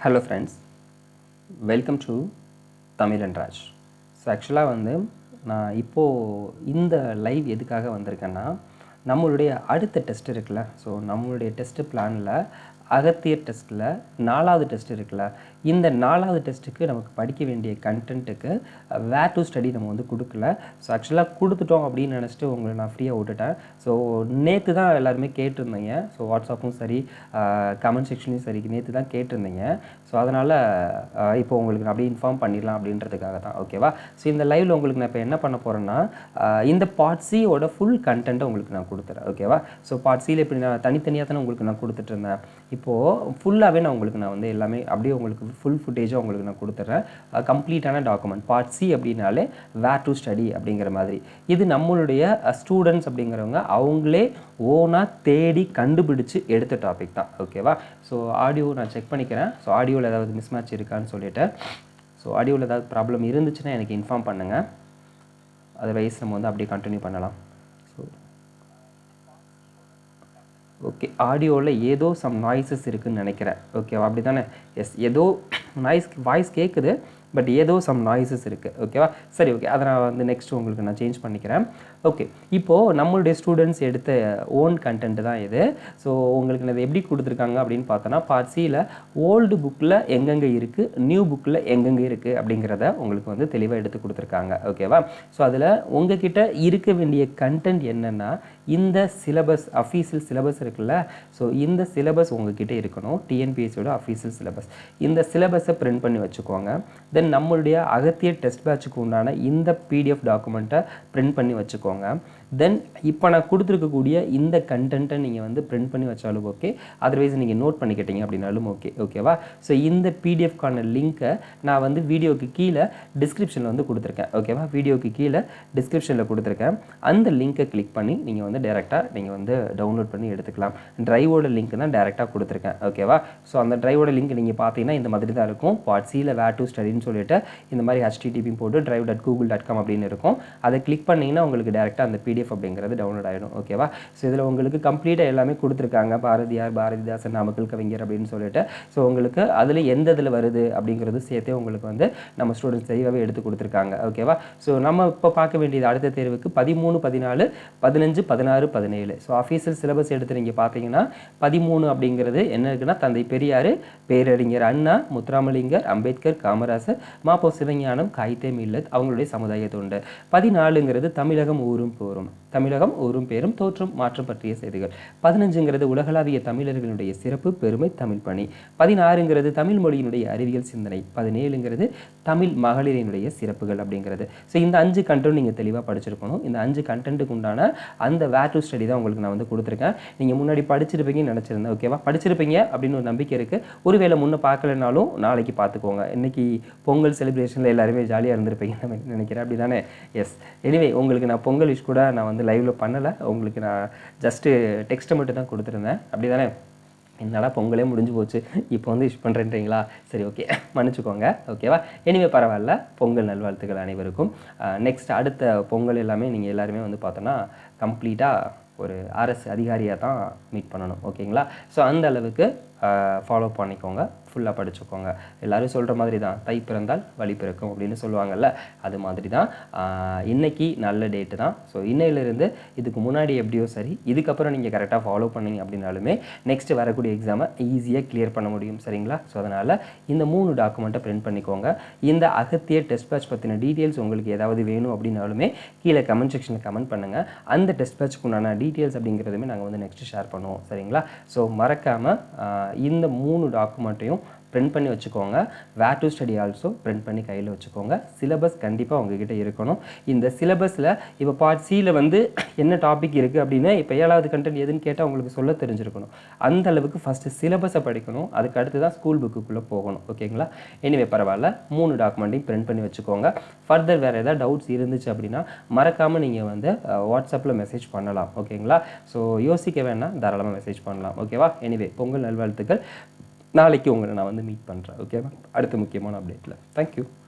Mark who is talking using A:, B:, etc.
A: Hello friends welcome to Tamil Raj so ஆக்சுவலாக வந்து நான் இப்போது இந்த லைவ் எதுக்காக வந்திருக்கேன்னா நம்மளுடைய அடுத்த டெஸ்ட் இருக்குல்ல. ஸோ நம்மளுடைய டெஸ்ட்டு பிளானில் அகத்தியர் டெஸ்ட்டில் நாலாவது டெஸ்ட் இருக்குல்ல இந்த நாலாவது டெஸ்ட்டுக்கு நமக்கு படிக்க வேண்டிய கண்டென்ட்டுக்கு வேர் டு ஸ்டடி நம்ம வந்து கொடுக்கல. ஸோ ஆக்சுவலாக கொடுத்துட்டோம் அப்படின்னு நினச்சிட்டு உங்களை நான் ஃப்ரீயாக விட்டுட்டேன். ஸோ நேற்று தான் எல்லாருமே கேட்டிருந்தீங்க. ஸோ வாட்ஸ்அப்பும் சரி கமெண்ட் செக்ஷன்லையும் சரி நேற்று தான் கேட்டிருந்தீங்க. ஸோ அதனால் இப்போ உங்களுக்கு நான் அப்படியே இன்ஃபார்ம் பண்ணிடலாம் அப்படின்றதுக்காக தான். ஓகேவா ஸோ இந்த லைவில் உங்களுக்கு நான் இப்போ என்ன பண்ண போகிறேன்னா இந்த பார்ட் சியோட ஃபுல் கண்டென்ட்டை உங்களுக்கு நான் கொடுத்துறேன். ஓகேவா ஸோ பார்ட் சியில் இப்படி நான் தனித்தனியாக தானே உங்களுக்கு நான் கொடுத்துட்டு இருந்தேன். இப்போது ஃபுல்லாகவே நான் உங்களுக்கு நான் வந்து எல்லாமே அப்படியே உங்களுக்கு ஃபுல் ஃபுட்டேஜாக உங்களுக்கு நான் கொடுத்துட்றேன் கம்ப்ளீட்டான டாக்குமெண்ட் பார்ட் சி அப்படின்னாலே வேர் டு ஸ்டடி அப்படிங்கிற மாதிரி. இது நம்மளுடைய ஸ்டூடெண்ட்ஸ் அப்படிங்கிறவங்க அவங்களே ஓனாக தேடி கண்டுபிடிச்சு எடுத்த டாபிக் தான். ஓகேவா ஸோ ஆடியோ நான் செக் பண்ணிக்கிறேன். ஸோ ஆடியோவில் ஏதாவது மிஸ் மேட்ச் இருக்கான்னு சொல்லிவிட்டு ஸோ ஆடியோவில் ஏதாவது ப்ராப்ளம் இருந்துச்சுன்னா எனக்கு இன்ஃபார்ம் பண்ணுங்கள் அதர்வைஸ் நம்ம வந்து அப்படியே கண்டினியூ பண்ணலாம். ஓகே ஆடியோவில் ஏதோ சம் நாய்ஸஸ் இருக்குதுன்னு நினைக்கிறேன். ஓகேவா அப்படி தானே எஸ் ஏதோ நாய்ஸ் வாய்ஸ் கேட்குது பட் ஏதோ சம் நாய்ஸஸ் இருக்குது ஓகேவா சரி ஓகே அதை நான் வந்து நெக்ஸ்ட் உங்களுக்கு நான் சேஞ்ச் பண்ணிக்கிறேன். ஓகே இப்போது நம்மளுடைய ஸ்டூடெண்ட்ஸ் எடுத்த ஓன் கண்டென்ட் தான் இது. ஸோ உங்களுக்கு இது எப்படி கொடுத்துருக்காங்க அப்படின்னு பார்த்தோன்னா பார்ட் சியில் ஓல்டு புக்கில் எங்கெங்கே இருக்குது நியூ புக்கில் எங்கெங்கே இருக்குது அப்படிங்கிறத உங்களுக்கு வந்து தெளிவாக எடுத்து கொடுத்துருக்காங்க. ஓகேவா ஸோ அதில் உங்ககிட்ட இருக்க வேண்டிய கண்டென்ட் என்னென்னா இந்த சிலபஸ் அஃபீஷியல் சிலபஸ் இருக்குல்ல? ஸோ இந்த சிலபஸ் உங்ககிட்ட இருக்கணும். டிஎன்பிஎஸ்சியோட அஃபீஷியல் சிலபஸ் இந்த சிலபஸை பிரிண்ட் பண்ணி வச்சுக்கோங்க. தென் நம்மளுடைய அகத்திய டெஸ்ட் பேட்சுக்கு உண்டான இந்த பிடிஎஃப் டாக்குமெண்ட்டை பிரிண்ட் பண்ணி வச்சுக்கோங்க. தென் இப்போ நான் கொடுத்துருக்கக்கூடிய இந்த கண்டென்ட்டை நீங்கள் வந்து பிரிண்ட் பண்ணி வச்சாலும் ஓகே அதர்வைஸ் நீங்கள் நோட் பண்ணிக்கிட்டீங்க அப்படின்னாலும் ஓகே ஓகேவா ஸோ இந்த பிடிஎஃப்கான லிங்க்கை நான் வந்து வீடியோக்கு கீழே டிஸ்கிரிப்ஷனில் வந்து கொடுத்துருக்கேன். ஓகேவா வீடியோக்கு கீழே டிஸ்கிரிப்ஷனில் கொடுத்துருக்கேன். அந்த லிங்க்கை கிளிக் பண்ணி நீங்கள் வந்து டேரெக்டாக நீங்கள் வந்து டவுன்லோட் பண்ணி எடுத்துக்கலாம். ட்ரைவோட லிங்க் தான் டேரெக்டாக கொடுத்துருக்கேன். ஓகேவா ஸோ அந்த ட்ரைவோட லிங்க் நீங்கள் பார்த்தீங்கன்னா இந்த மாதிரி தான் இருக்கும். பார்ட் சியில் வேர் டு ஸ்டடின்னு சொல்லிட்டு இந்த மாதிரி ஹெச்டிடிபி போட்டு drive dot Google dot com அப்படின்னு இருக்கும். அதை கிளிக் பண்ணிங்கன்னா உங்களுக்கு டேரெக்டாக அந்த பிடிஎஃப் அப்படிங்கிறது டவுன்லோட் ஆகிடும் ஓகேவா ஸோ இதில் உங்களுக்கு கம்ப்ளீட்டாக எல்லாமே கொடுத்துருக்காங்க. பாரதியார் பாரதிதாசன் நாமக்கல் கவிஞர் அப்படின்னு சொல்லிட்டு. ஸோ உங்களுக்கு அதில் எந்த இதில் வருது அப்படிங்கிறது சேர்த்தே உங்களுக்கு வந்து நம்ம ஸ்டூடெண்ட்ஸ் தெளிவாகவே எடுத்து கொடுத்துருக்காங்க. ஓகேவா ஸோ நம்ம இப்போ பார்க்க வேண்டியது அடுத்த தேர்வுக்கு பதிமூணு பதினாலு பதினஞ்சு பதினாறு பதினேழு. ஸோ அஃபீஷியல் சிலபஸ் எடுத்து நீங்கள் பார்த்தீங்கன்னா பதிமூணு அப்படிங்கிறது என்ன இருக்குன்னா தந்தை பெரியார் பேரறிஞர் அண்ணா முத்துராமலிங்கர் அம்பேத்கர் காமராசர் மாப்போ சிவஞானம் காய்தே மில்லத் அவங்களுடைய சமுதாய தொண்டு. பதினாலுங்கிறது தமிழகம் ஊரும் போரும். தமிழகம் ஊரும் பேரும் தோற்றம் மாற்றம் பற்றிய செய்திகள். பதினஞ்சுங்கிறது உலகளாவிய தமிழர்களுடைய சிறப்பு பெருமை தமிழ் பணி. பதினாறுங்கிறது தமிழ் மொழியினுடைய அறிவியல் சிந்தனை. பதினேழுங்கிறது தமிழ் மகளிரினுடைய சிறப்புகள் அப்படிங்கிறது. ஸோ இந்த அஞ்சு கண்டென்ட் நீங்கள் தெளிவாக படிச்சிருக்கணும். இந்த அஞ்சு கண்டென்ட்டுக்கு உண்டான அந்த வேர் டு ஸ்டடி தான் உங்களுக்கு நான் வந்து கொடுத்துருக்கேன். நீங்கள் முன்னாடி படிச்சிருப்பீங்கன்னு நினச்சிருந்தேன் ஓகேவா படிச்சிருப்பீங்க அப்படின்னு ஒரு நம்பிக்கை இருக்குது ஒருவேளை முன்னே பார்க்கலனாலும் நாளைக்கு பார்த்துக்கோங்க. இன்னைக்கு பொங்கல் செலிப்ரேஷனில் எல்லாருமே ஜாலியாக இருந்திருப்பீங்கன்னு நினைக்கிறேன். அப்படி தானே எஸ் எனிவே உங்களுக்கு நான் பொங்கல் விஷ் கூட நான் வந்து லைவில் பண்ணலை. உங்களுக்கு நான் ஜஸ்ட்டு டெக்ஸ்ட்டை மட்டும் தான் கொடுத்துருந்தேன். அப்படி தானே என்னடா பொங்கலே முடிஞ்சு போச்சு. இப்போ வந்து விஷ் பண்ணுறேன்றீங்களா சரி ஓகே மன்னிச்சுக்கோங்க. ஓகேவா எனிவே பரவாயில்ல. பொங்கல் நல்வாழ்த்துக்கள் அனைவருக்கும். நெக்ஸ்ட் அடுத்த பொங்கல் எல்லாமே நீங்கள் எல்லாருமே வந்து பார்த்தோன்னா கம்ப்ளீட்டாக ஒரு அரசு அதிகாரியாக தான் மீட் பண்ணணும். ஓகேங்களா ஸோ அந்த அளவுக்கு ஃபாலோ பண்ணிக்கோங்க. ஃபுல்லாக படிச்சுக்கோங்க. எல்லோரும் சொல்கிற மாதிரி தான் தை பிறந்தால் வழி பிறக்கும் அப்படின்னு சொல்லுவாங்கல்ல அது மாதிரி தான் இன்றைக்கி நல்ல டேட்டு தான். ஸோ இன்னையிலேருந்து இதுக்கு முன்னாடி எப்படியோ சரி இதுக்கப்புறம் நீங்கள் கரெக்டாக ஃபாலோ பண்ணீங்க அப்படின்னாலுமே நெக்ஸ்ட்டு வரக்கூடிய எக்ஸாமை ஈஸியாக கிளியர் பண்ண முடியும். சரிங்களா? ஸோ அதனால் இந்த மூணு டாக்குமெண்ட்டை பிரிண்ட் பண்ணிக்கோங்க. இந்த அகத்திய டெஸ்ட் பேட்ச் பற்றின டீட்டெயில்ஸ் உங்களுக்கு ஏதாவது வேணும் அப்படின்னாலுமே கீழே கமெண்ட் செக்ஷனில் கமெண்ட் பண்ணுங்கள் அந்த டெஸ்ட் பேட்ச்க்கு உண்டான டீட்டெயில்ஸ் அப்படிங்கிறதுமே நாங்கள் வந்து நெக்ஸ்ட்டு ஷேர் பண்ணுவோம். சரிங்களா? ஸோ மறக்காமல் இந்த மூணு டாக்குமெண்ட்டையும் பிரிண்ட் பண்ணி வச்சுக்கோங்க. Where to study also print பண்ணி கையில் வச்சுக்கோங்க. சிலபஸ் கண்டிப்பாக உங்ககிட்ட இருக்கணும். இந்த சிலபஸில் இப்போ பார்ட் சியில் வந்து என்ன டாபிக் இருக்குது அப்படின்னா இப்போ ஏழாவது கண்டென்ட் எதுன்னு கேட்டால் உங்களுக்கு சொல்ல தெரிஞ்சிருக்கணும். அந்த அளவுக்கு ஃபஸ்ட்டு சிலபஸை படிக்கணும். அதுக்கு அடுத்து தான் ஸ்கூல் புக்குக்குள்ளே போகணும். ஓகேங்களா? எனிவே பரவாயில்ல. மூணு டாக்குமெண்ட்டையும் பிரிண்ட் பண்ணி வச்சுக்கோங்க. ஃபர்தர் வேறு ஏதாவது டவுட்ஸ் இருந்துச்சு அப்படின்னா மறக்காமல் நீங்கள் வந்து வாட்ஸ்அப்பில் மெசேஜ் பண்ணலாம். ஓகேங்களா? ஸோ யோசிக்க வேணால் தாராளமாக மெசேஜ் பண்ணலாம். ஓகேவா? எனிவே பொங்கல் நல்வாழ்த்துக்கள். நாளைக்கு உங்களை நான் வந்து மீட் பண்ணுறேன் ஓகேவா அடுத்த முக்கியமான அப்டேட்டில் தேங்க்யூ